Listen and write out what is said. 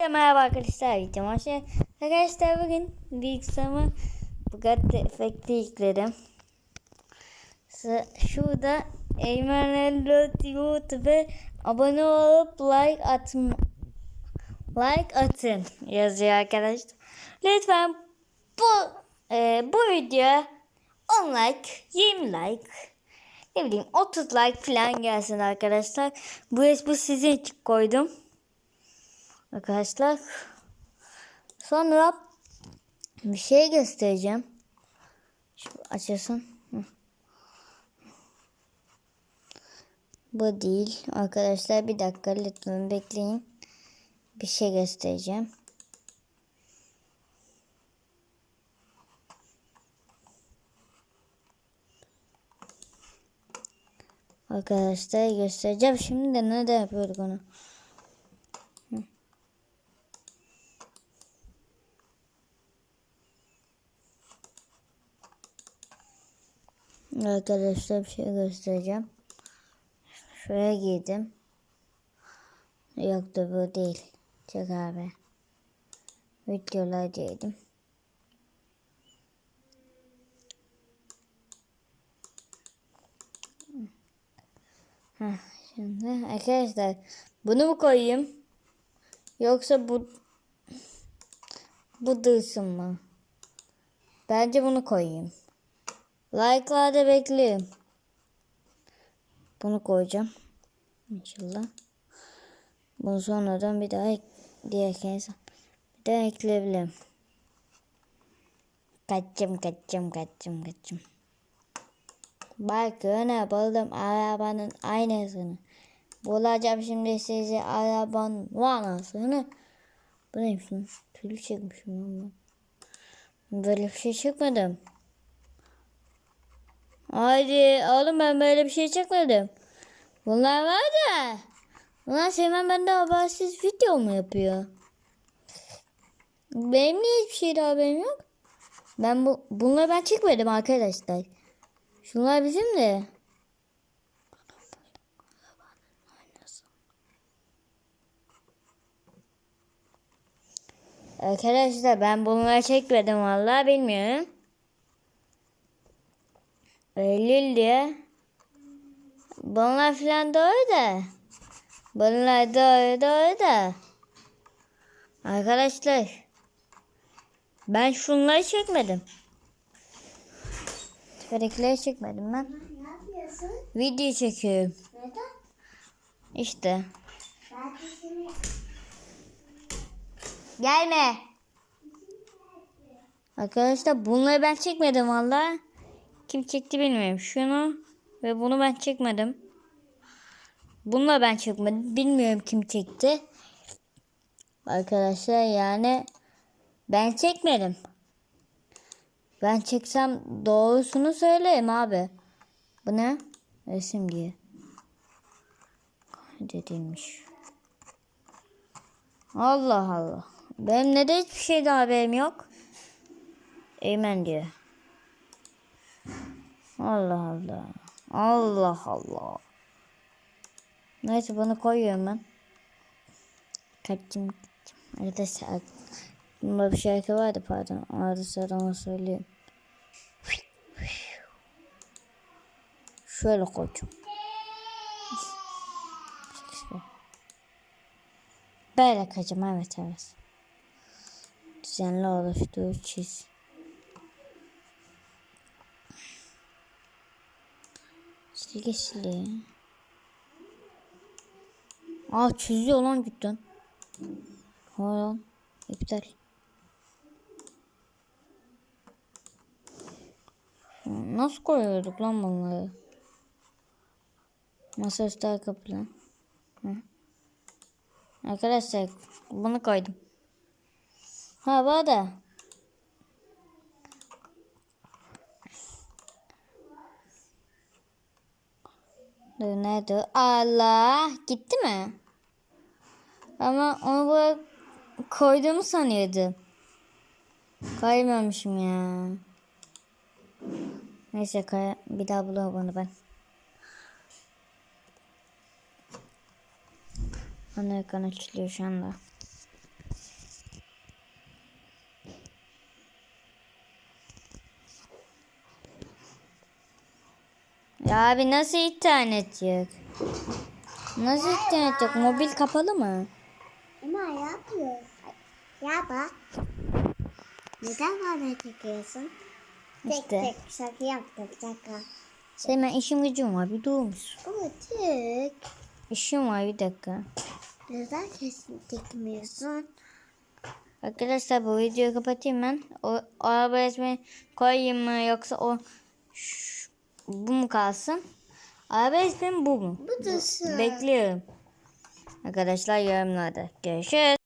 Merhaba arkadaşlar videoma hoş. Arkadaşlar bugün bilgisayarıma Bugatti efekti yükledim. Şurada Eymen YouTube'a abone olup like atın like atın yazıyor arkadaşlar. Lütfen bu e, bu videoya 10 like 20 like ne bileyim 30 like falan gelsin arkadaşlar. Bu resmi sizin için koydum. Arkadaşlar sonra bir şey göstereceğim. Şu açılsın. Hı. Bu değil. Arkadaşlar bir dakika lütfen bekleyin. Bir şey göstereceğim. Arkadaşlar göstereceğim. Şimdi de ne de yapıyorduk onu. Arkadaşlar bir şey göstereceğim. Şuraya giydim. Yoktu bu değil. Çek abi. Videolar dedim. Heh, şimdi arkadaşlar bunu mu koyayım? Yoksa bu bu dursun mu? Bence bunu koyayım. Like'larda bekliyorum. Bunu koyacağım. İnşallah. Bunu sonradan bir daha ek, diğer kez bir daha ekleyebilirim. Kaçım kaçım kaçım kaçım. Bakın buldum arabanın aynısını. Bulacağım şimdi size arabanın vanasını. Bu neymiş lan? Tülü çekmişim ben. Böyle bir şey çıkmadım. Haydi oğlum ben böyle bir şey çekmedim. Bunlar var da. Bunlar Seymen bende habersiz video mu yapıyor? Benim niye hiçbir şeyde haberim yok? Ben bu bunları ben çekmedim arkadaşlar. Şunlar bizim de. Arkadaşlar ben bunları çekmedim vallahi bilmiyorum. Eylül diye. Bunlar filan doğru da. Bunlar doğru doğru da. Arkadaşlar. Ben şunları çekmedim. Tüfekleri çekmedim ben. Video çekiyorum. Neden? İşte. Gelme. Arkadaşlar bunları ben çekmedim valla. Kim çekti bilmiyorum. Şunu ve bunu ben çekmedim. Bununla ben çekmedim. Bilmiyorum kim çekti. Arkadaşlar yani ben çekmedim. Ben çeksem doğrusunu söyleyeyim abi. Bu ne? Resim diye. Dedilmiş. Allah Allah. Benim neden hiçbir şeyde haberim yok? Eymen diyor. Allah Allah. Allah Allah. Neyse bunu koyuyorum ben. Kaçım. Arkadaşlar bunda bir şarkı vardı pardon. Sırada onu söyleyeyim. Şöyle koyacağım. Böyle kaçım evet evet. Düzenli oluştur çiz. Silgi silgi. Aa çiziyor lan cidden. Hayır iptal. Nasıl koyuyorduk lan bunları? Masaüstü arka plan. Hı. Arkadaşlar bunu koydum. Ha bu da. Dur nerede? Allah gitti mi? Ama onu buraya koyduğumu sanıyordum. Kaymamışım ya. Neyse kay bir daha bulamam onu ben. Ekran açılıyor şu anda. Ya abi nasıl internet yok? Nasıl internet yok? Mobil kapalı mı? Ama yapıyor. Ya bak. Neden bana çekiyorsun? Tek İşte. tek şaka yaptık şaka. Senin ben işim gücüm var bir musun? Ama tek. İşim var bir dakika. Neden kesin çekmiyorsun? Arkadaşlar bu videoyu kapatayım ben. O, o araba resmi koyayım mı yoksa o Şş, bu mu kalsın? Araba bu mu? Bu da şu. Bekliyorum. Arkadaşlar yorumlarda. Görüşürüz.